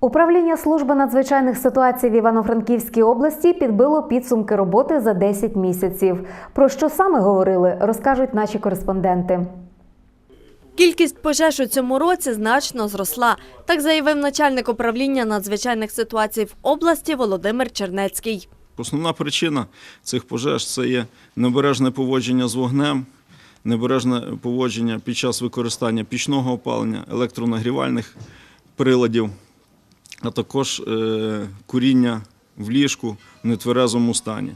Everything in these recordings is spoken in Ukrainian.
Управління служби надзвичайних ситуацій в Івано-Франківській області підбило підсумки роботи за 10 місяців. Про що саме говорили, розкажуть наші кореспонденти. Кількість пожеж у цьому році значно зросла, так заявив начальник управління надзвичайних ситуацій в області Володимир Чернецький. Основна причина цих пожеж це є небережне поводження з вогнем, небережне поводження під час використання пічного опалення, електронагрівальних приладів, а також е, куріння в ліжку в нетверезому стані.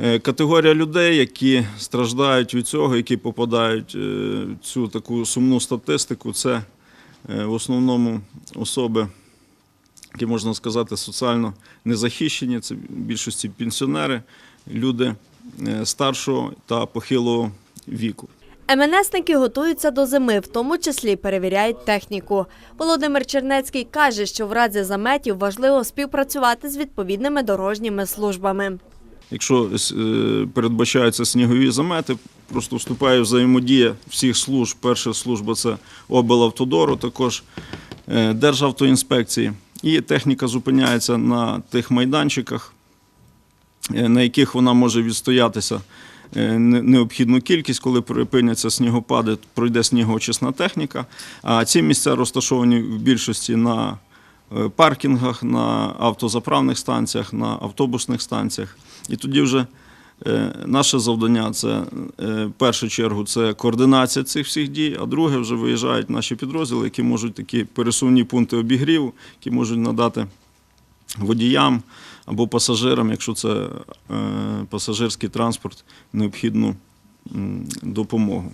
Е, Категорія людей, які страждають від цього, які попадають е, в цю таку сумну статистику, це в основному особи які можна сказати, соціально незахищені. Це в більшості пенсіонери, люди старшого та похилого віку. МНСники готуються до зими, в тому числі перевіряють техніку. Володимир Чернецький каже, що в разі заметів важливо співпрацювати з відповідними дорожніми службами. Якщо е, передбачаються снігові замети, просто вступає взаємодія всіх служб. Перша служба це облавтодору, також е, Державтоінспекції. І техніка зупиняється на тих майданчиках, е, на яких вона може відстоятися необхідну кількість, коли припиняться снігопади, пройде снігоочисна техніка. А ці місця розташовані в більшості на е, паркінгах, на автозаправних станціях, на автобусних станціях. І тоді вже е, наше завдання це е, в першу чергу це координація цих всіх дій, а друге вже виїжджають наші підрозділи, які можуть такі пересувні пункти обігріву, які можуть надати водіям або пасажирам, якщо це е, пасажирський транспорт, необхідну допомогу.